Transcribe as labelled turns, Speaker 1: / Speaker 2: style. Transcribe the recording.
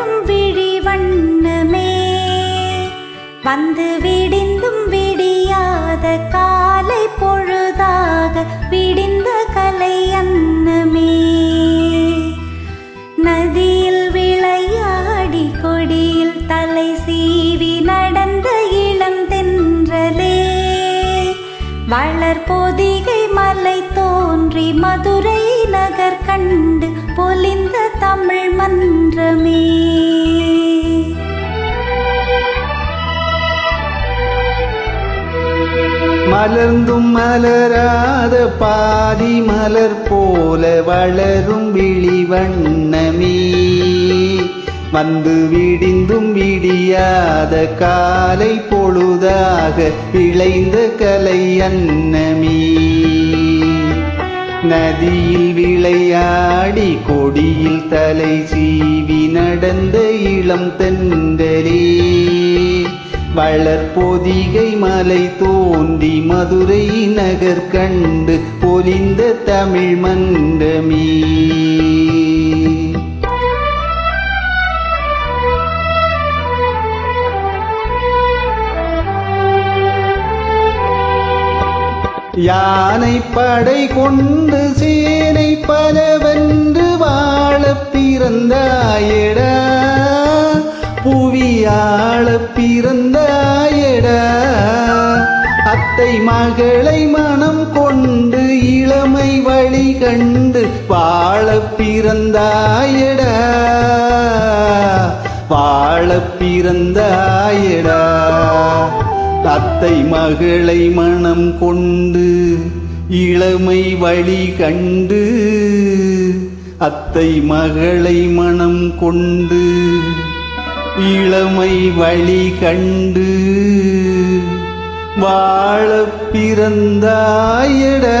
Speaker 1: வளரும் விழி வண்ணமே. வந்து விடிந்தும் விடியாத காலை பொழுதாக விடிந்த கலை அன்னமே. நதியில் விளையாடி கொடியில் தலை சீவி நடந்த இளம் தென்றலே. வளர் பொதிகை மலை தோன்றி மதுரை நகர் கண்டு பொலிந்த தமிழ் மன்றமே.
Speaker 2: மலர்ந்தும் மலராத பாதி மலர் போல வளரும் விழி வண்ணமே. வந்து விடிந்தும் விடியாத காலை பொழுதாக விளைந்த கலை அன்னமே. நதியில் விளையாடி கொடியில் தலை சீவி நடந்த இளம் தென்றலே. வளர் பொதிகை மலை தோன்றி மதுரை நகர் கண்டு பொலிந்த தமிழ் மன்றமே. யானை படை கொண்டு சேனை பலவென்று வாழ பிறந்தாயடா. புவியாள பிறந்த அத்தை மகளை மனம் கொண்டு இளமை வழி கண்டு வாழ பிறந்தாயடா. வாழ பிறந்தாயடா. தத்தை மகளை மனம் கொண்டு இளமை வழி கண்டு அத்தை மகளை மனம் கொண்டு இளமை வழி கண்டு வாழ பிறந்தாயடா.